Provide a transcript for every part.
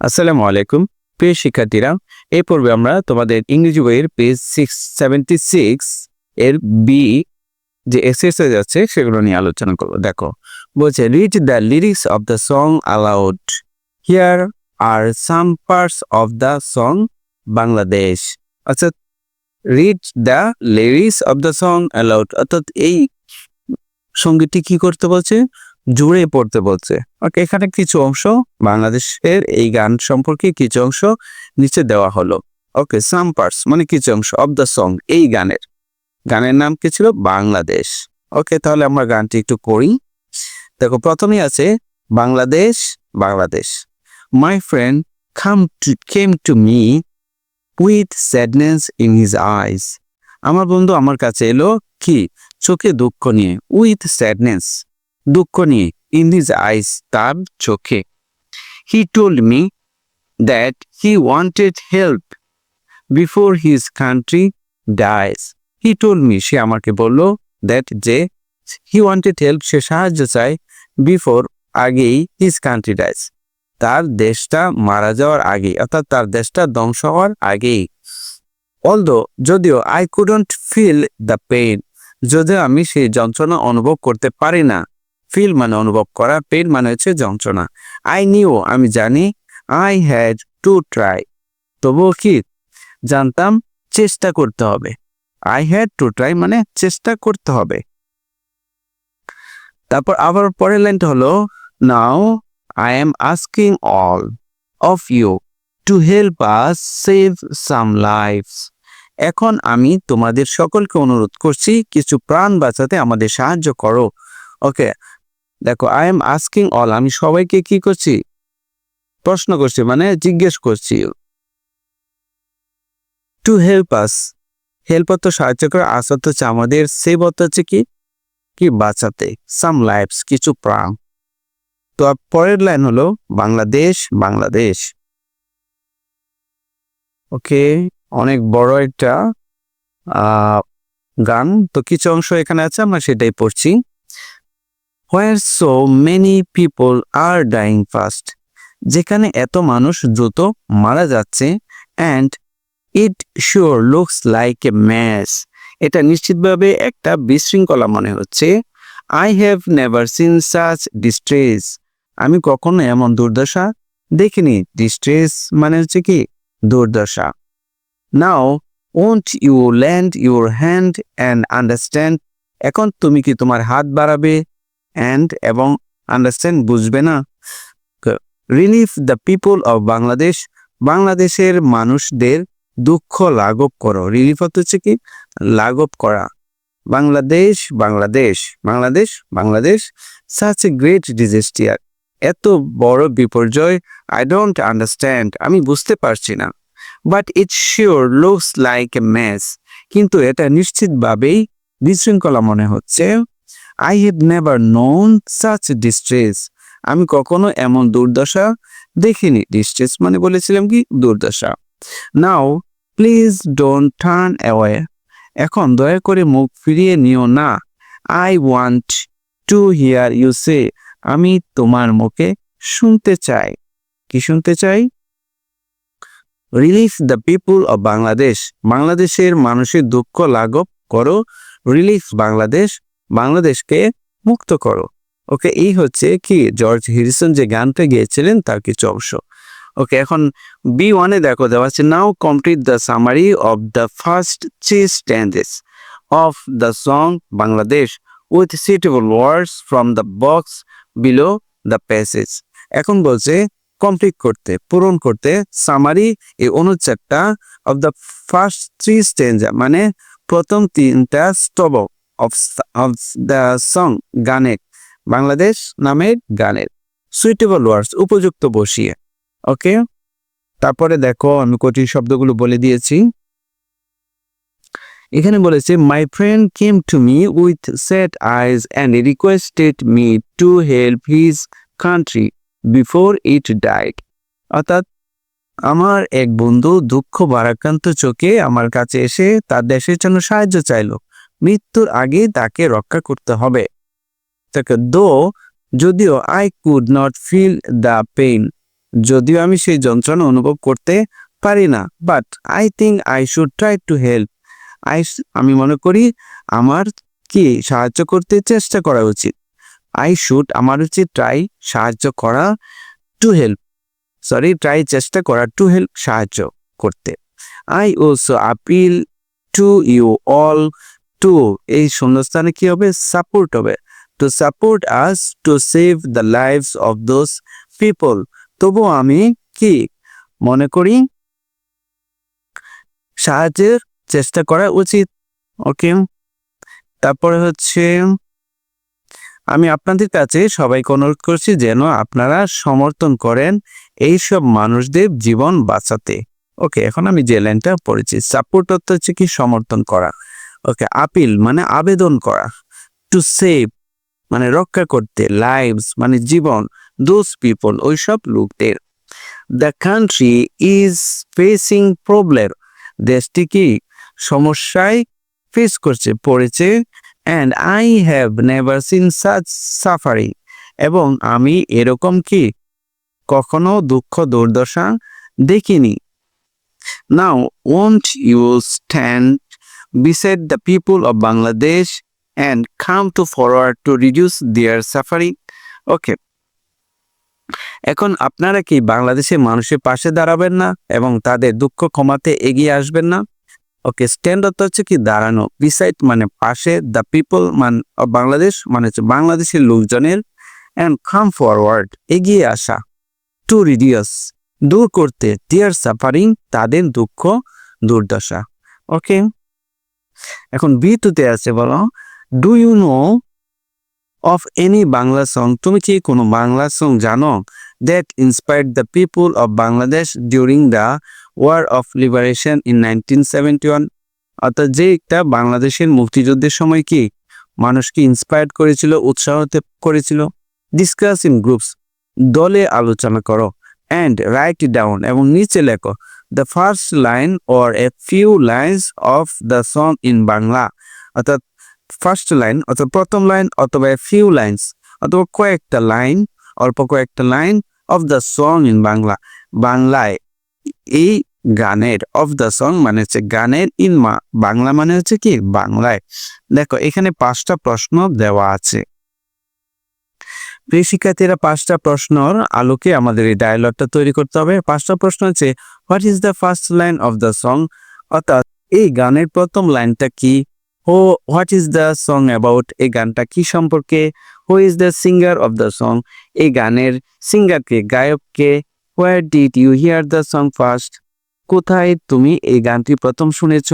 আসসালামু আলাইকুম। প্রিয় শিক্ষার্থীরা এই পর্বে আমরা তোমাদের ইংরেজি বইয়ের পেজ সিক্স সেভেন্টি সিক্স এর বি যে এক্সারসাইজ আছে, সেগুলো নিয়ে আলোচনা করব। দেখো, বলছে read the lyrics of the song aloud here are some parts of the song Bangladesh অর্থাৎ read the lyrics of the song aloud অর্থাৎ, এই সঙ্গীতটি কি করতে বলছে? জুড়ে পড়তে বলছে। ওকে, এখানে কিছু অংশ বাংলাদেশের এই গান সম্পর্কে কিছু অংশ নিচে দেওয়া হলো। ওকে সাম পার্টস মানে কিছু অংশ অফ দ্য সং এই গানের। গানের নাম কি ছিল? বাংলাদেশ। ওকে, তাহলে আমরা গানটি একটু করি দেখো, প্রথমেই আছে, Bangladesh Bangladesh. My friend come to came to me with sadness in his eyes আমার বন্ধু আমার কাছে এলো কি? চোখে দুঃখ নিয়ে উইথ স্যাডনেস দুঃখ নিয়ে ইন হিজ আইস তার চোখে। He told me that he wanted help before his country dies he told me সে আমাকে বলল দ্যাট যে হি ওয়ান্টেড হেল্প সে সাহায্য চায় বিফোর আগেই হিজ কান্ট্রি ডাইস তার দেশটা মারা যাওয়ার আগে অর্থাৎ তার দেশটা ধ্বংস হওয়ার আগেই। অলদো যদিও I couldn't feel the pain যদিও আমি সেই যন্ত্রণা অনুভব করতে পারি না। ফিল মানে অনুভব করা পেন মানে হচ্ছে যন্ত্রণা। আই নিউ আমি জানি আই হ্যাড টু ট্রাই তবুও কি? জানতাম, চেষ্টা করতে হবে। আই হ্যাড টু ট্রাই মানে চেষ্টা করতে হবে। তারপর আবার পরের লাইনটা হলো now I am asking all of you to help us save some lives এখন আমি তোমাদের সকলকে অনুরোধ করছি, কিছু প্রাণ বাঁচাতে আমাদের সাহায্য করো। ওকে দেখো আই এম আস্কিং অল আমি সবাইকে কি করছি? প্রশ্ন করছি মানে জিজ্ঞেস করছি। টু হেল্প আস হেল্প তো সাহায্য করে আস অর্থ হচ্ছে আমাদের সেভ অর্থ হচ্ছে কি? কি বাঁচাতে সাম লাইফস কিছু প্রাণ। তো পরের লাইন হলো, বাংলাদেশ বাংলাদেশ। ওকে, অনেক বড় একটা গান। তো কিছু অংশ এখানে আছে, আমরা সেটাই পড়ছি। Where so many people are dying fast যেখানে এত মানুষ দ্রুত মারা যাচ্ছে and it sure looks like a mess এটা নিশ্চিতভাবে একটা বিশৃঙ্খলা মনে হচ্ছে। I have never seen such distress আমি কখনো এমন দুর্দশা দেখিনি। ডিস্ট্রেস মানে হচ্ছে কি? দুর্দশা। Now won't you lend your hand and understand এখন তুমি কি তোমার হাত বাড়াবে? অ্যান্ড এবং আন্ডারস্ট্যান্ড বুঝবে না। Relief the people of Bangladesh বাংলাদেশের মানুষদের দুঃখ লাঘব করো। রিলিফ হচ্ছে কি? লাঘব করা। Bangladesh Bangladesh Bangladesh Bangladesh such a great disaster এত বড় বিপর্যয় আই ডোন্ট আন্ডারস্ট্যান্ড আমি বুঝতে পারছি না। But it sure looks like a mess কিন্তু এটা নিশ্চিতভাবেই বিশৃঙ্খলা মনে হচ্ছে। I have never known such distress আমি কখনো এমন দুর্দশা দেখিনি। ডিস্ট্রেস মানে বলেছিলাম কি? দুর্দশা। Now please don't turn away এখন দয়া করে মুখ ফিরিয়ে নিও না। I want to hear you say আমি তোমার মুখে শুনতে চাই। কি শুনতে চাই? Relief the people of Bangladesh বাংলাদেশের মানুষের দুঃখ লাঘব করো। রিলিফ বাংলাদেশ বাংলাদেশকে মুক্ত করো। ওকে, এই হচ্ছে কি, জর্জ হ্যারিসন যে গানটা গেয়েছিলেন, তার কিছু অংশ। ওকে, এখন বি ওয়ানে দেখো, দেওয়া আছে now complete the summary of the first three stanzas of the song Bangladesh with suitable words from the box below the passage এখন বলছে কমপ্লিট করতে, পূরণ করতে সামারি এই অনুচ্ছেদটা of the first three stanza মানে প্রথম তিনটা স্তবক অফ অফ দ্য সং গানের, বাংলাদেশ নামের গানের। সুইটেবল ওয়ার্ডস উপযুক্ত বসিয়ে ওকে তারপরে দেখো, আমি কঠিন শব্দগুলো বলে দিয়েছি। এখানে বলেছে my friend came to me with sad eyes and requested me to help his country before it died অর্থাৎ, আমার এক বন্ধু দুঃখ বারাক্রান্ত চোখে আমার কাছে এসে তার দেশের জন্য সাহায্য চাইলো। মৃত্যুর আগে তাকে রক্ষা করতে হবে। তাকে, দো, যদিও I could not feel the pain যদিও আমি সেই যন্ত্রণা অনুভব করতে পারি না but I think I should try to help I আমি মনে করি আমার কি সাহায্য করতে চেষ্টা করা উচিত। আই শুড আমার উচিত ট্রাই সাহায্য করা টু হেল্প সরি ট্রাই চেষ্টা করা টু হেল্প সাহায্য করতে। I also appeal to you all to এই শূন্যস্থানে কি হবে? সাপোর্ট হবে। To support us to save the lives of those people তবু আমি কি মনে করি? সাহায্যের চেষ্টা করা উচিত। ওকে তারপরে হচ্ছে, আমি আপনাদের কাছে সবাইকে অনুরোধ করছি যেন আপনারা সমর্থন করেন এইসব মানুষদের জীবন বাঁচাতে। ওকে এখন আমি যে লাইনটা পড়েছি সাপোর্ট অর্থ হচ্ছে কি? সমর্থন করা। ওকে আপিল মানে আবেদন করা টু সেভ মানে রক্ষা করতে লাইভস মানে জীবন দোজ পিপল ওইসব লোকদের। The country is facing problem দেশটি কি সমস্যায় ফেস করছে, পড়েছে and I have never seen such suffering এবং আমি এরকম কি কখনো দুঃখ, দুর্দশা দেখিনি। Now won't you stand beside the people of Bangladesh and come to forward to reduce their suffering. Okay এখন আপনারা কি বাংলাদেশের মানুষের পাশে দাঁড়াবেন না এবং তাদের দুঃখ কমাতে এগিয়ে আসবেন না? ওকে স্ট্যান্ড অর্থ হচ্ছে কি দাঁড়ানো। বিসাইড মানে পাশে দ্য পিপল মান বাংলাদেশ মানে হচ্ছে বাংলাদেশের লোকজনের। অ্যান্ড কাম ফরওয়ার্ড এগিয়ে আসা। টু রিডিউস দূর করতে দিয়ার সাফারিং তাদের দুঃখ, দুর্দশা। ওকে এখন বি টুতে আছে বলো do you know of any Bangla song তুমি কি কোনো বাংলা সং জানো that inspired the people of Bangladesh during the war of liberation in nineteen seventy one অর্থাৎ যে একটা বাংলাদেশের মুক্তিযুদ্ধের সময় কি মানুষকে ইন্সপায়ার্ড করেছিল উৎসাহ করেছিল? ডিসকাস ইন গ্রুপস দলে আলোচনা করো অ্যান্ড রাইট ডাউন এবং নিচে লেখো। The first line or a few lines of the song in Bangla অর্থাৎ ফার্স্ট লাইন অথবা প্রথম লাইন অথবা ফিউ লাইন্স অথবা কয়েকটা লাইন অল্প কয়েকটা line of the song in Bangla বাংলায় এই গানের অফ দ্য সং মানে হচ্ছে গানের ইন মা বাংলা মানে হচ্ছে কি? বাংলায়। দেখো, এখানে পাঁচটা প্রশ্ন দেওয়া আছে। প্রিয় শিক্ষার্থীরা পাঁচটা প্রশ্নর আলোকে আমাদের এই ডায়লগটা তৈরি করতে হবে। পাঁচটা প্রশ্ন হচ্ছে what is the first line of the song অর্থাৎ, এই গানের প্রথম লাইনটা কি? ও what is the song about এই গানটা কি সম্পর্কে? Who is the singer of the song এই গানের সিঙ্গারকে, গায়ককে where did you hear the song first কোথায় তুমি এই গানটি প্রথম শুনেছ?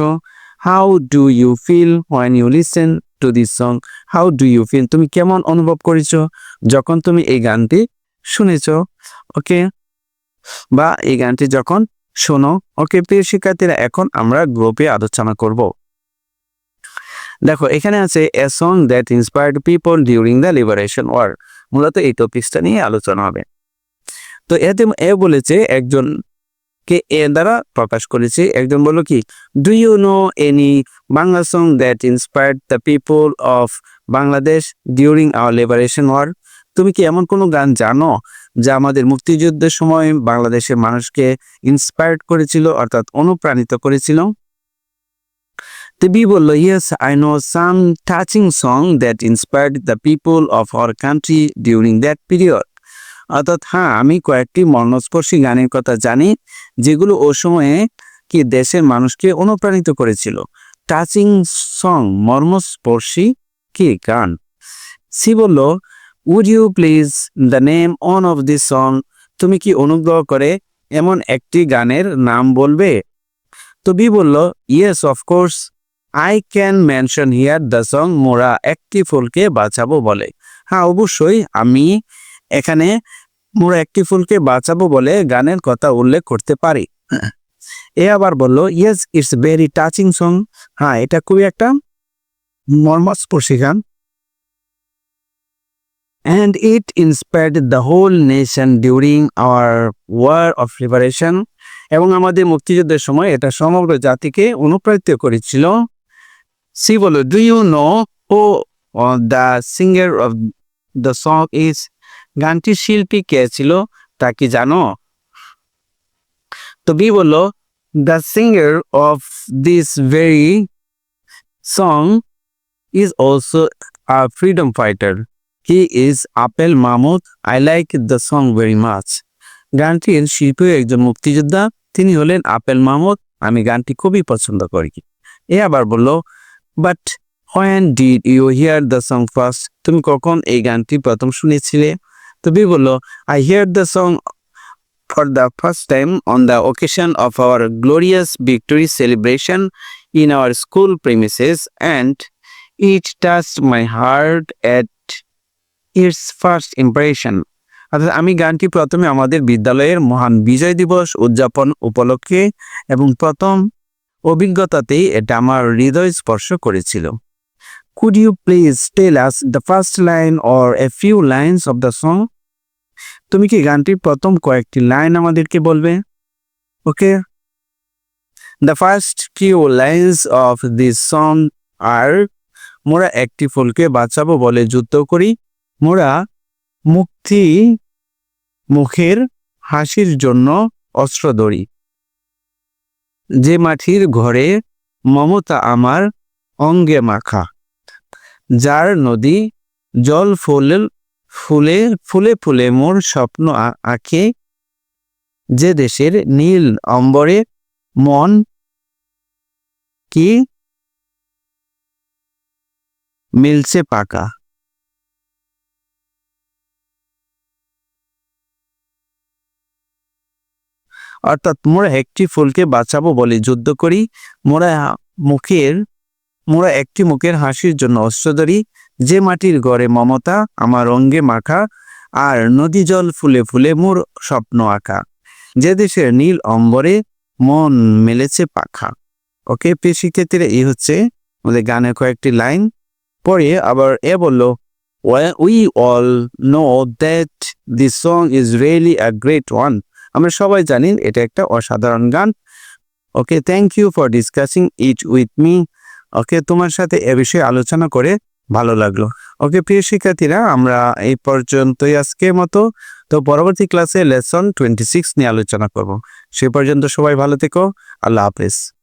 How do you feel when you listen to this song how do you feel তুমি কেমন অনুভব করেছ যখন তুমি এই গানটি শুনেছ? ওকে বা এই গানটি যখন শোনো? ওকে প্রিয় শিক্ষার্থীরা, এখন আমরা গ্রুপে আলোচনা করব। দেখো, এখানে আছে a song that inspired people during the liberation war মূলত এই টপিকসটা নিয়ে আলোচনা হবে। তো এতে এ বলেছে, একজন কে এ দ্বারা প্রকাশ করেছে। একজন বলল কি do you know any Bangla song that inspired the people of Bangladesh during our liberation war তুমি কি এমন কোনো গান জানো যা আমাদের মুক্তিযুদ্ধের সময় বাংলাদেশের মানুষকে ইন্সপায়ার্ড করেছিল, অর্থাৎ অনুপ্রাণিত করেছিল? বি বলল yes I know some touching song that inspired the people of our country during that period অর্থাৎ হ্যাঁ আমি কয়েকটি মর্মস্পর্শী গানের কথা জানি, যেগুলো ও সময়ে কি দেশের মানুষকে অনুপ্রাণিত করেছিল। টাচিং সং, মর্মস্পর্শী কি গান? সি বলল would you please the name on of this song তুমি কি অনুগ্রহ করে এমন একটি গানের নাম বলবে? তো বি বলল yes of course I can mention here the song মোরা একটি ফুলকে বাঁচাবো বলে। হ্যাঁ অবশ্যই, আমি এখানে মোরা একটি ফুলকে বাঁচাবো বলে গানের কথা উল্লেখ করতে পারি। এ আবার বলল yes it's very touching song হ্যাঁ এটা খুবই একটা মর্মস্পর্শী গান। And it inspired the whole nation during our war of liberation এবং আমাদের মুক্তিযুদ্ধের সময় এটা সমগ্র জাতিকে অনুপ্রাণিত করেছিল। সি বলো do you know who the singer of the song is গানটির শিল্পী কে ছিল তা কি জানো? তো বি বলল the singer of this very song is also a freedom fighter he is Apel Mahmud I like the song very much গানটির শিল্পী একজন মুক্তিযোদ্ধা, তিনি হলেন আপেল মাহমুদ। আমি গানটি খুবই পছন্দ করি। এ আবার বলল but when did you hear the song first তুমি কখন এই গানটি প্রথম শুনেছিলে? তো বি বলল I hear the song for the first time on the occasion of our glorious victory celebration in our school premises and it touch my heart at its first impression অর্থাৎ আমি গানটি প্রথমে আমাদের বিদ্যালয়ের মহান বিজয় দিবস উদযাপন উপলক্ষে এবং প্রথম অভিজ্ঞতাতেই এটা আমার হৃদয় স্পর্শ করেছিল। Could you please tell us the first line or a few lines of the song তুমি কি গানটির প্রথম কয়েকটি লাইন আমাদেরকে বলবে? Okay the first few lines of this song are মোরা একটি ফুলকে বাঁচাবো বলে যুদ্ধ করি। মোরা মুক্তি মুখের হাসির জন্য অস্ত্র ধরি। যে মাটির ঘরে মমতা আমার অঙ্গে মাখা। যার নদী জল ফুল, ফুলে ফুলে ফুলে মোর স্বপ্ন আঁকে। যে দেশের নীল অম্বরে মন কি? মিলছে পাকা। অর্থাৎ মোরা একটি ফুলকে বাঁচাবো বলে যুদ্ধ করি। মোরা মুখের মোরা একটি মুখের হাসির জন্য অস্ত্র যে মাটির গড়ে মমতা, আমার অঙ্গে মাখা, আর নদী জল ফুলে ফুলে মোর স্বপ্ন আঁকা। যে দেশের নীল অম্বরে মন মেলেছে পাখা। ওকে শিক্ষার্থীরা এই হচ্ছে আমাদের গানে কয়েকটি লাইন। পরে আবার এ বলল we all know that this song is really a great one আমরা সবাই জানি এটা একটা অসাধারণ গান। Okay thank you for discussing it with me okay, তোমার সাথে এ বিষয়ে আলোচনা করে ভালো লাগল। ওকে, প্রিয় শিক্ষার্থীরা, আমরা এই পর্যন্তই আজকে মতো। তো পরবর্তী ক্লাসে লেসন টোয়েন্টি সিক্স নিয়ে আলোচনা করব। সে পর্যন্ত সবাই ভালো থেকো। আল্লাহ হাফেজ।